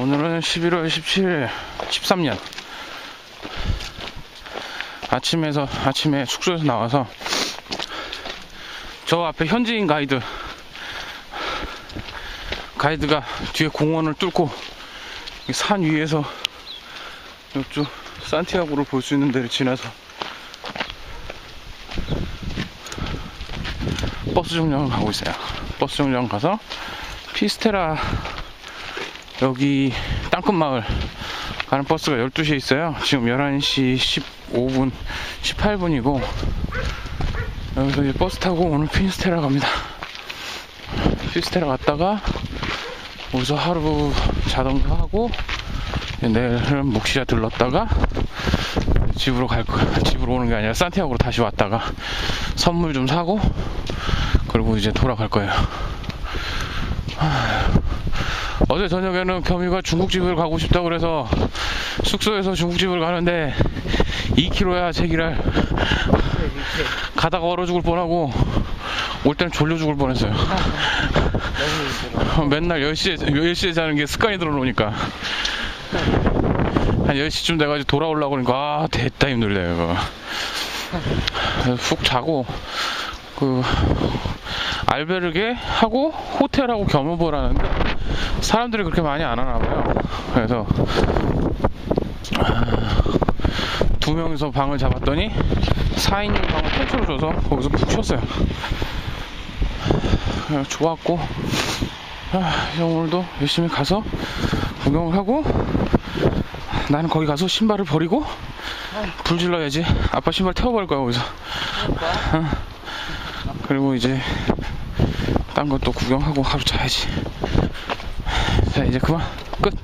오늘은 11월 17일, 13년. 아침에서, 아침에 숙소에서 나와서 저 앞에 현지인 가이드, 가이드가 뒤에 공원을 뚫고 이산 위에서 이쪽 산티아고를 볼 수 있는 데를 지나서 버스 정류장을 가고 있어요. 버스 정류장 가서 피스테라 여기 땅끝 마을 가는 버스가 12시에 있어요. 지금 11시 15분, 18분이고 여기서 이제 버스 타고 오늘 피스테라 갑니다. 피스테라 갔다가 거기서 하루 자동차 하고 내일은 묵시자 들렀다가 집으로 갈 거야. 집으로 오는 게 아니라 산티아고로 다시 왔다가 선물 좀 사고 그리고 이제 돌아갈 거예요. 어제 저녁에는 겸이가 중국집을 가고 싶다고 그래서 숙소에서 중국집을 가는데 2km야 제기랄 가다가 얼어 죽을 뻔하고 올 때는 졸려 죽을 뻔했어요. 맨날 10시에, 10시에 자는 게 습관이 들어놓으니까. 한 10시쯤 돼가지고 돌아오려고 그러니까 아 됐다 힘들다 이거. 푹 자고 그 알베르게 하고 호텔하고 겸업을 하는데 사람들이 그렇게 많이 안 하나 봐요. 그래서 아, 두 명이서 방을 잡았더니 4인용 방을 통째로 줘서 거기서 푹 쉬었어요. 그래서 좋았고 아, 오늘도 열심히 가서 구경을 하고 나는 거기 가서 신발을 버리고 불 질러야지. 아빠 신발 태워버릴 거야 거기서. 어. 그리고 이제 딴 것도 구경하고 하루 자야지. 자 이제 그만 끝.